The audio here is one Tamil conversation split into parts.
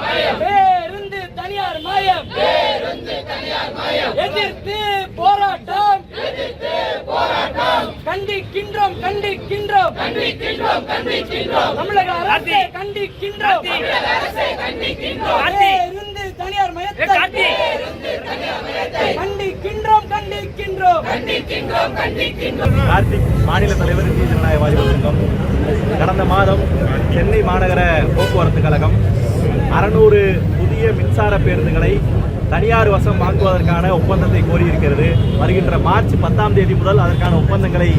மாயம். பேருந்து தனியார் மாயம். எதிர்த்து போராட்டம். கண்டிக்கின்றோம் கண்டிக்கின்றோம். தமிழக அரசை கண்டிக்கின்றோம். பேருந்து தனியார் மயத்தை கண்டிக்கின்றோம். கண்டிக்கின்றோம் கார்த்திக் மாநில தலைவர் இந்திய ஜனநாயக சங்கம் கடந்த மாதம் சென்னை மாநகர போக்குவரத்து கழகம் அறநூறு புதிய மின்சார பேருந்துகளை தனியார் வசம் வாங்குவதற்கான ஒப்பந்தத்தை கோரியிருக்கிறது. வருகின்ற மார்ச் பத்தாம் தேதி முதல் அதற்கான ஒப்பந்தங்களை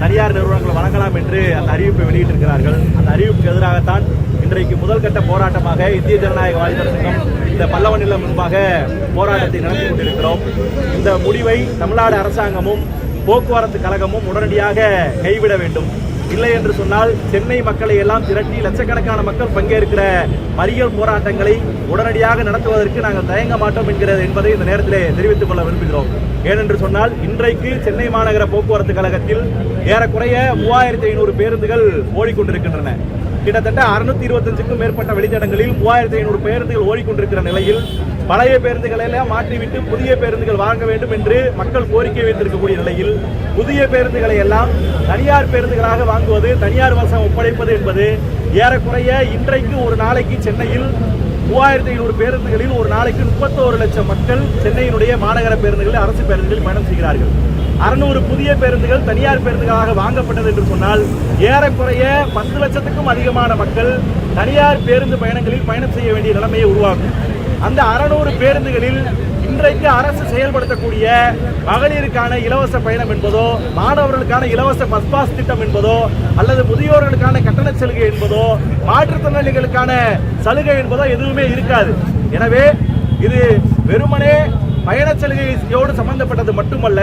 தனியார் நிறுவனங்கள் வழங்கலாம் என்று அந்த அறிவிப்பை வெளியிட்டிருக்கிறார்கள். அந்த அறிவிப்புக்கு எதிராகத்தான் இன்றைக்கு முதல் கட்ட போராட்டமாக இந்திய ஜனநாயக வாலிபர் சங்கம் இந்த பல்லவனில நிலம் முன்பாக போராட்டத்தை நடத்தி கொண்டிருக்கிறோம். இந்த முடிவை தமிழ்நாடு அரசாங்கமும் போக்குவரத்து கழகமும் உடனடியாக கைவிட வேண்டும். இல்லை என்று சொன்னால் சென்னை மக்களை எல்லாம் திரட்டி லட்சக்கணக்கான மக்கள் பங்கேற்கிற மறியல் போராட்டங்களை உடனடியாக நடத்துவதற்கு நாங்கள் தயங்க மாட்டோம் என்கிறது என்பதை இந்த நேரத்திலே தெரிவித்துக் கொள்ள விரும்புகிறோம். ஏனென்று சொன்னால் இன்றைக்கு சென்னை மாநகர போக்குவரத்து கழகத்தில் ஏறக்குறைய மூவாயிரத்தி ஐநூறு பேருந்துகள் ஓடிக்கொண்டிருக்கின்றன. கிட்டத்தட்ட அறுநூத்தி இருபத்தஞ்சுக்கும் மேற்பட்ட வெளிநடங்களில் மூவாயிரத்தி ஐநூறு பேருந்துகள் ஓடிக்கொண்டிருக்கிற நிலையில் பழைய பேருந்துகளை எல்லாம் மாற்றிவிட்டு புதிய பேருந்துகள் வாங்க வேண்டும் என்று மக்கள் கோரிக்கை வைத்திருக்கக்கூடிய நிலையில் புதிய பேருந்துகளை எல்லாம் தனியார் பேருந்துகளாக வாங்குவது தனியார் வசம் ஒப்படைப்பது என்பது ஏறக்குறைய இன்றைக்கு ஒரு நாளைக்கு சென்னையில் மூவாயிரத்தி ஐநூறு பேருந்துகளில் ஒரு நாளைக்கு முப்பத்தோரு லட்சம் மக்கள் சென்னையினுடைய மாநகர பேருந்துகளில் அரசு பேருந்துகளில் பயணம் செய்கிறார்கள். அறுநூறு புதிய பேருந்துகள் தனியார் பேருந்துகளாக வாங்கப்பட்டது என்று சொன்னால் ஏறக்குறைய பத்து லட்சத்துக்கும் அதிகமான மக்கள் தனியார் பேருந்து பயணங்களில் பயணம் செய்ய வேண்டிய நிலைமையை உருவாகும் அந்த அறநூறு பேருந்துகளில் இன்றைக்கு அரசு செயல்படுத்தக்கூடிய மகளிருக்கான இலவச பயணம் என்பதோ மாணவர்களுக்கான இலவச பஸ் பாஸ் திட்டம் என்பதோ அல்லது முதியோர்களுக்கான கட்டண சலுகை என்பதோ மாற்றுத்திறனாளிகளுக்கான சலுகை என்பதோ எதுவுமே இருக்காது. எனவே இது வெறுமனே பயண சலுகையோடு சம்பந்தப்பட்டது மட்டுமல்ல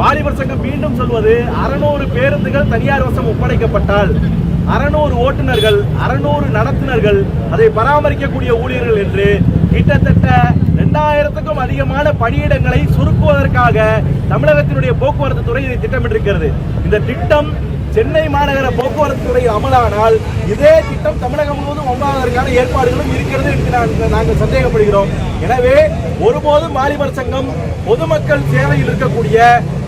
வாலிபர் சங்கம் மீண்டும் சொல்வது அறுநூறு பேருந்துகள் தனியார் வசம் ஒப்படைக்கப்பட்டால் அறநூறு ஓட்டுநர்கள் அறநூறு நடத்துனர்கள் அதை பராமரிக்கக்கூடிய ஊழியர்கள் என்று கிட்டத்தட்ட ரெண்டாயிரத்துக்கும் அதிகமான பணியிடங்களை சுருக்குவதற்காக தமிழகத்தினுடைய போக்குவரத்து துறை இதை திட்டமிட்டிருக்கிறது. இந்த திட்டம் சென்னை மாநகர போக்குவரத்து துறை அமலானால் இதே திட்டம் தமிழகம் முழுவதும் அமலாவதற்கான ஏற்பாடுகளும் இருக்கிறது என்று நாங்கள் நாங்கள் சந்தேகப்படுகிறோம். எனவே ஒருபோதும் வாலிபர் சங்கம் பொதுமக்கள் சேவையில் இருக்கக்கூடிய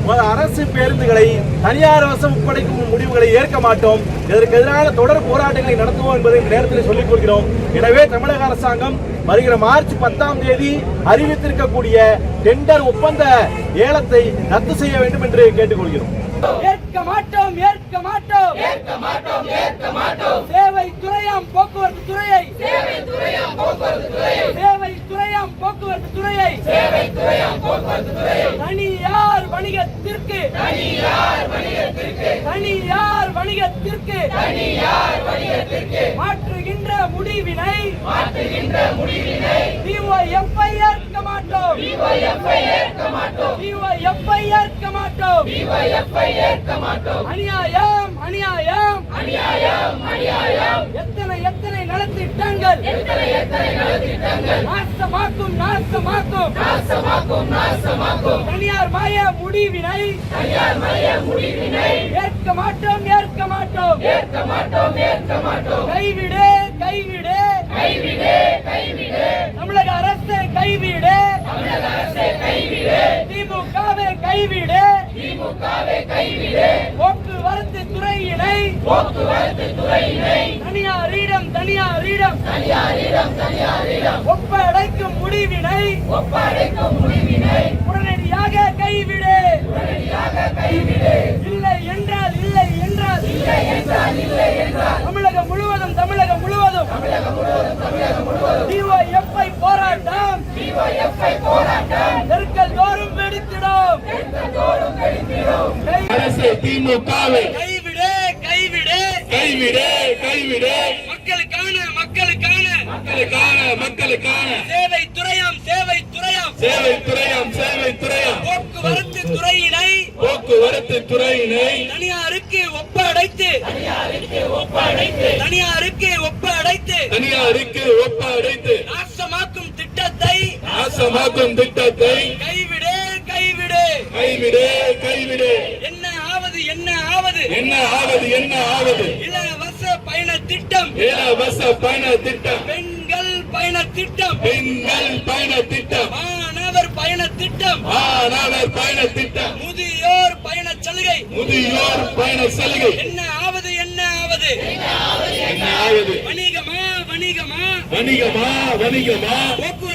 அரசு பேருந்துகளை தனியார் வசம் ஒப்படைக்கும் முடிவுகளை ஏற்க மாட்டோம். இதற்கு எதிரான தொடர் போராட்டங்களை நடத்துவோம் என்பதை இந்த நேரத்தில் சொல்லிக் கொள்கிறோம். எனவே தமிழக அரசாங்கம் வருகிற மார்ச் பத்தாம் தேதி அறிவித்திருக்கக்கூடிய டெண்டர் ஒப்பந்த ஏலத்தை ரத்து செய்ய வேண்டும் என்று கேட்டுக்கொள்கிறோம். ஏற்க மாட்டோம் ஏற்க மாட்டோம். ஏற்க மாட்டோம் ஏற்க மாட்டோம். சேவை துறையாம் போக்குவரத்து துறையை. சேவை துறையாம் போக்குவரத்து துறையை. சேவை துறையாம் போக்குவரத்து துறையை. சேவை துறையாம் போக்குவரத்து துறையை. தனியார் வணிகத்திற்கு. தனியார் வணிகத்திற்கு. தனியார் வணிகத்திற்கு தனியார் வணிகத்திற்கு மாற்றுகின்ற முடிவினை. மாற்றுகின்ற முடிவினை டிஒஎஃப்ஐ ஏற்க மாட்டோம் டிஒஎஃப்ஐ ஏற்க மாட்டோம். டிஒஎஃப்ஐ ஏற்க மாட்டோம் டிஒஎஃப்ஐ ஏற்க மாட்டோம். அநியாயம் அநியாயம். அநியாயம் அநியாயம் எத்தனை எத்தனை நலத்திட்டங்கள் எத்தனை எத்தனை நலத்திட்டங்கள். நாசமாக்கும் நாசமாக்கும் நாசமாக்கும் நாசமாக்கும் தனியார் மய முடிவினை தனியார் மய முடிவினை ஏற்க மாட்டோம் ஏற்க மாட்டோம் ஏற்க மாட்டோம் ஏற்க மாட்டோம் கைவிடு கைவிடு கைவிடு கைவிடு தமிழக அரசை கைவிடு தமிழக அரசை கைவிடு திமுகவை கைவிடு திமுகவை கைவிடு. போக்குவரத்து துறையினை போக்குவரத்து துறையினை தனியாரிடம் தனியாரிடம் தனியாரிடம் தனியாரிடம் ஒப்படைக்கும் முடிவினை ஒப்படைக்கும் முடிவினை உடனடியாக கைவிடு உடனடியாக கைவிடு இல்லை என்றால் இல்லை என்றால் இல்லை என்றால் இல்லை என்றால் தமிழகம் முழுவதும் தமிழகம் முழுவதும் தமிழகம் முழுவதும் தமிழகம் முழுவதும் டிஒஎஃப்ஐ போராட்டம் டிஒஎஃப்ஐ போராட்டம் தெருக்கள் தோறும் வெடித்திடும் தெருக்கள் தோறும் வெடித்திடும் அரசு திமுகவை கைவிடு கைவிடு. கைவிடு கைவிடு. மக்களுக்கான மக்களுக்கான. மக்களுக்கான மக்களுக்கான. சேவை துறையாம் சேவை துறையாம் சேவை துறையாம் சேவை துறையாம் போக்குவரத்து துறையினை போக்குவரத்து துறையினை தனியாருக்கு ஒப்படைத்து தனியாருக்கு ஒப்படைத்து தனியாருக்கு ஒப்படைத்து தனியாருக்கு ஒப்படைத்து நாசமாக்கும் திட்டத்தை நாசமாக்கும் திட்டத்தை கைவிடு. கைவிடு கைவிடு. என்ன ஆவது என்ன ஆவது. என்ன ஆவது என்ன ஆவது. இலவச பயண திட்டம் இலவச பயண திட்டம் பெண்கள் பயண திட்டம் பெண்கள் பயண திட்டம் மாணவர் பயண திட்டம் மாணவர் பயண திட்டம் முதியோர் பயண சலுகை. முதியோர் பயண சலுகை. என்ன ஆவது என்ன ஆவது. என்ன ஆகுது வணிகமா வணிகமா? வணிகமா வணிகமா? போக்குவரத்து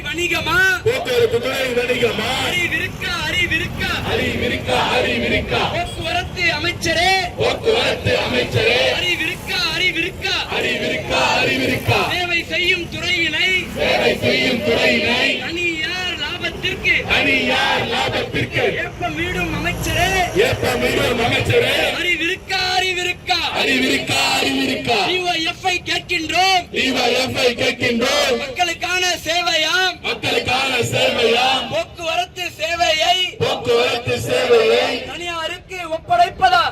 வணிகமா? போக்குவரத்து துறை வணிகமா? அறிவிருக்கா அறிவிருக்கா. அறிவிருக்கா அறிவிருக்கா. போக்குவரத்து அமைச்சரே. போக்குவரத்து அமைச்சரே. அறிவிருக்கா அறிவிருக்கா. அறிவிருக்கா அறிவிருக்கா. சேவை செய்யும் துறையினை சேவை செய்யும் துறையினை தனியார் லாபத்திற்கு தனியார் லாபத்திற்கு ஏப்பமிடும் அமைச்சரே. ஏற்பமிடும் அமைச்சரே. அறிவிருக்கா அறிவிருக்கா. அறிவிருக்கா அறிவிருக்கா. டிஒஎஃப்ஐ கேட்கின்றோம். டிவைஎஃப்ஐ கேட்கின்றோம். மக்களுக்கான ஒப்படைப்பதா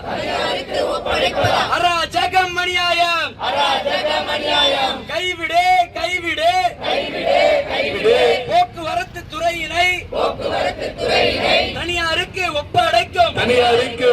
அராஜகம் மணியாயம் கைவிடு கைவிடு. கைவிடு போக்குவரத்து துறையினை தனியாருக்கு ஒப்படைக்கும். தனியாருக்கு